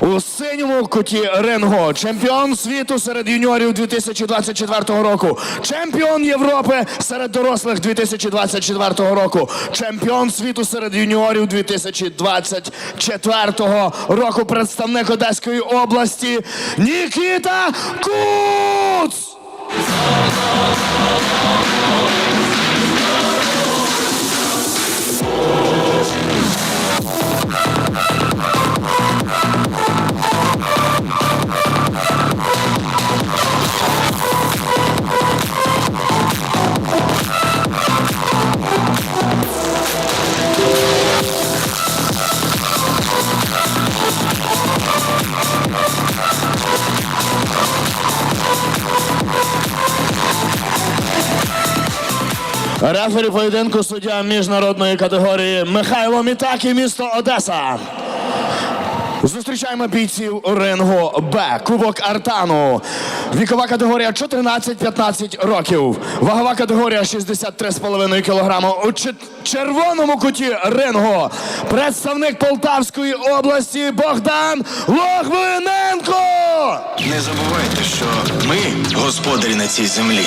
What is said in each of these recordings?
У синьому куті ринго чемпіон світу серед юніорів 2024 року, чемпіон Європи серед дорослих 2024 року, чемпіон світу серед юніорів 2024 року, представник Одеської області Нікіта Куц! Рефері поєдинку суддя міжнародної категорії Михайло Мітакі, місто Одеса. Зустрічаємо бійців рингу Б. Кубок Артану. Вікова категорія 14-15 років. Вагова категорія 63,5 кг. У червоному куті рингу представник Полтавської області Богдан Логвиненко. Не забувайте, що ми господарі на цій землі.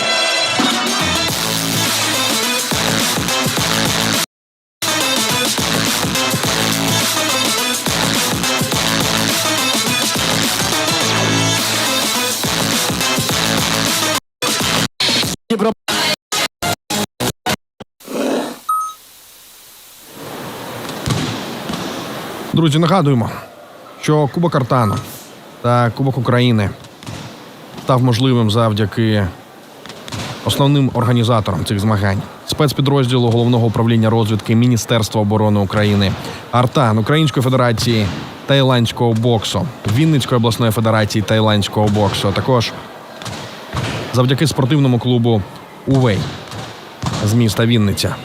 Друзі, нагадуємо, що Кубок Артану та Кубок України став можливим завдяки основним організаторам цих змагань спецпідрозділу головного управління розвідки Міністерства оборони України, Артан Української Федерації тайландського боксу, Вінницької обласної федерації тайландського боксу, а також завдяки спортивному клубу Увей з міста Вінниця.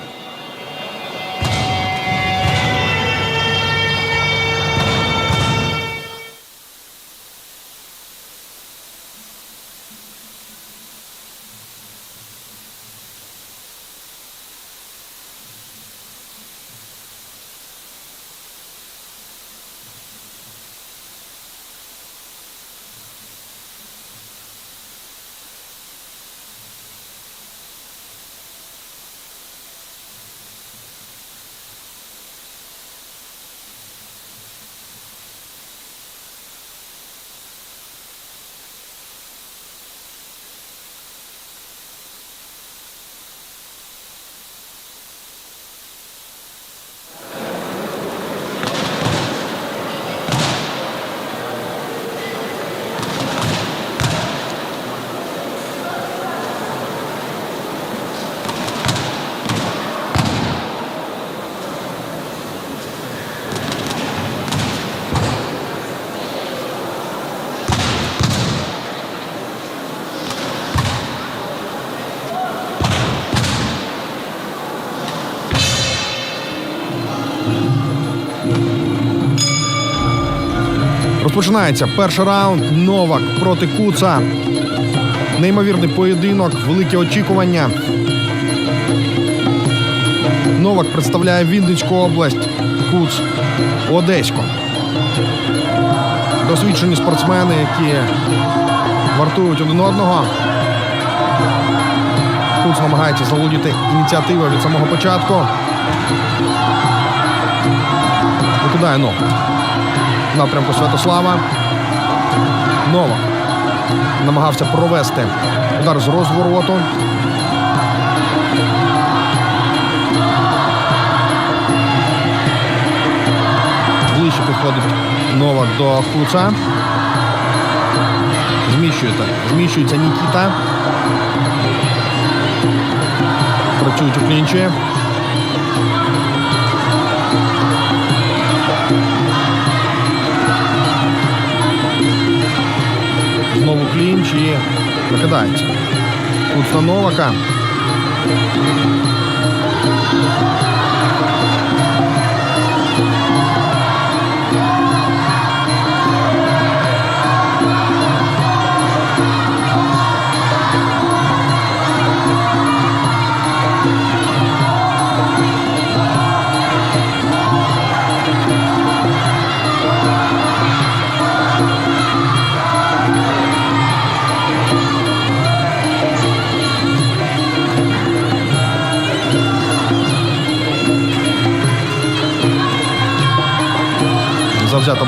Розпочинається перший раунд. Новак проти Куца. Неймовірний поєдинок, великі очікування. Новак представляє Вінницьку область. Куц Одеську. Досвідчені спортсмени, які вартують один одного. Куц намагається заволодіти ініціативою від самого початку. Викидає ногу напрямку Святослава. Новак намагався провести удар з розвороту. Ближче підходить Новак до Куца. Зміщується, зміщується Нікіта. Працюють у клінчі. Клінч і накидається.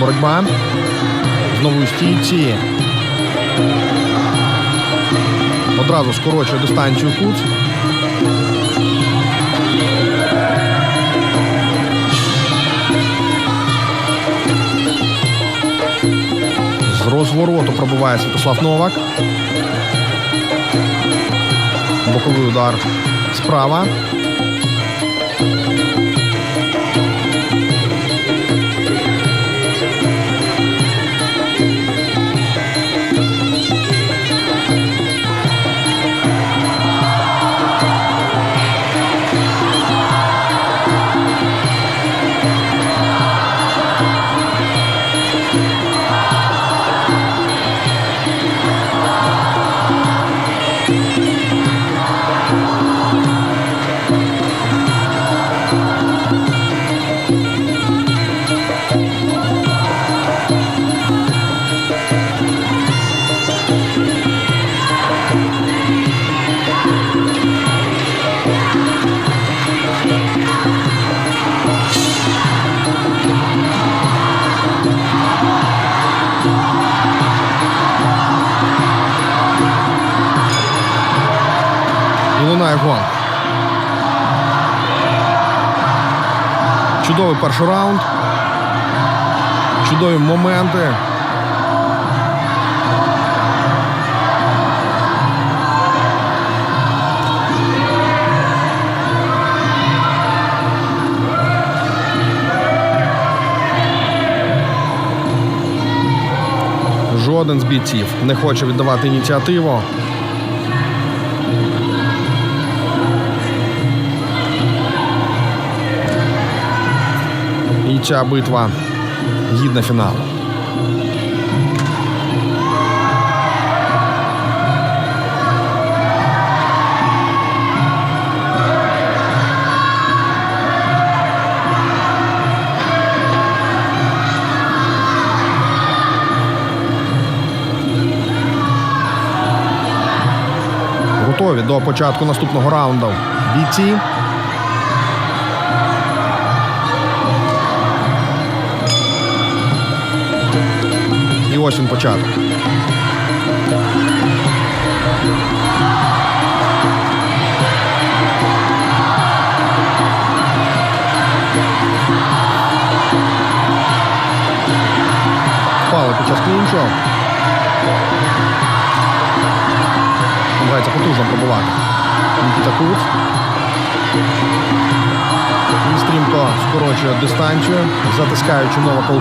Боротьба. Знову стійці. Одразу скорочує дистанцію кут. З розвороту пробиває Святослав Новак. Боковий удар справа. І. Чудовий перший раунд. Чудові моменти. Жоден з бійців не хоче віддавати ініціативу. Ця битва гідна фіналу. Готові до початку наступного раунду. Бійці. Ось він початок. Впали під час клінчу. Намагається потужно пробувати. Нікіта Куц. Він стрімко скорочує дистанцію, затискаючи Новака у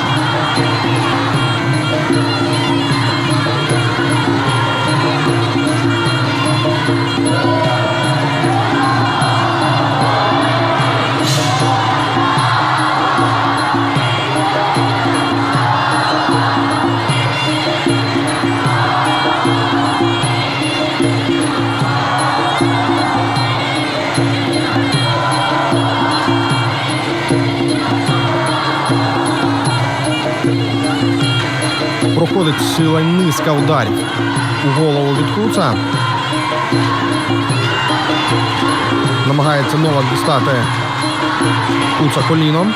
Проходить сила низка ударів у голову від Куца. Намагається Новак дістати Куца коліном.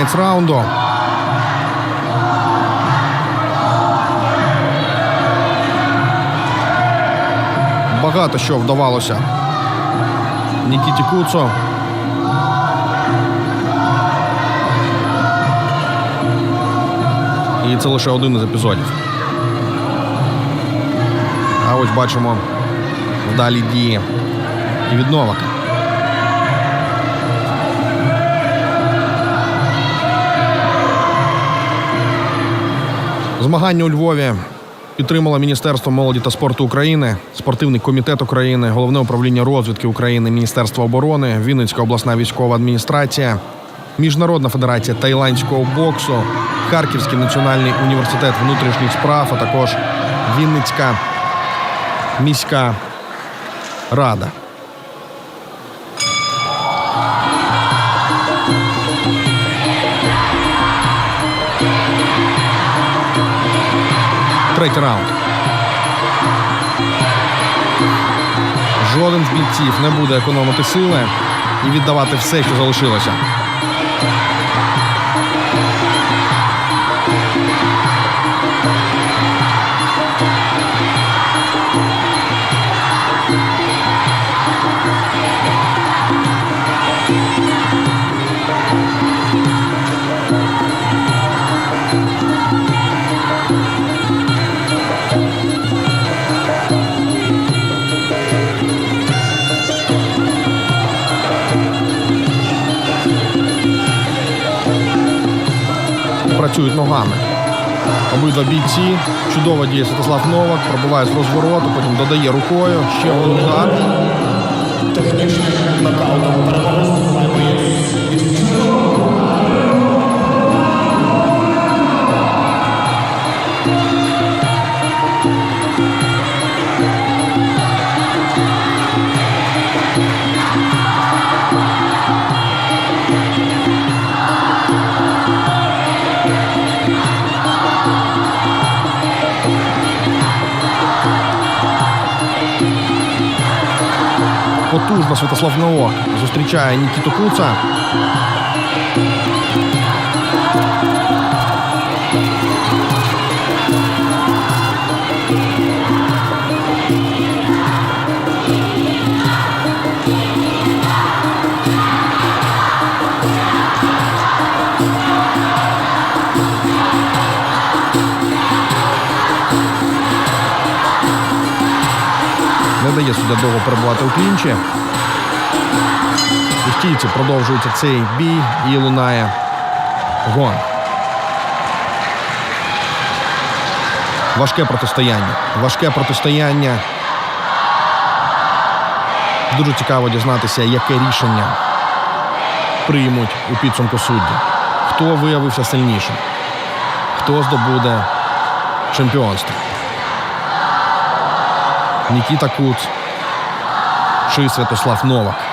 Кінець раунду. Багато що вдавалося. Нікіті Куцо. І це лише один із епізодів. А ось бачимо вдалі дії і від. Змагання у Львові підтримало Міністерство молоді та спорту України, спортивний комітет України, головне управління розвідки України, Міністерство оборони, Вінницька обласна військова адміністрація, Міжнародна федерація тайландського боксу, Харківський національний університет внутрішніх справ, а також Вінницька міська рада. Третій раунд. Жоден з бійців не буде економити сили і віддавати все, що залишилося. Працюють ногами. Обидва бійці. Чудово діє Святослав Новак, пробиває з розвороту, потім додає рукою. Ще один удар. Потужно Святослав Новак зустрічає Нікіту Куца. Не дає суддя довго перебувати у клінчі. Стійці продовжується цей бій і лунає гон. Важке протистояння. Важке протистояння. Дуже цікаво дізнатися, яке рішення приймуть у підсумку судді. Хто виявився сильнішим? Хто здобуде чемпіонство? Нікіта Куц чи Святослав Новак.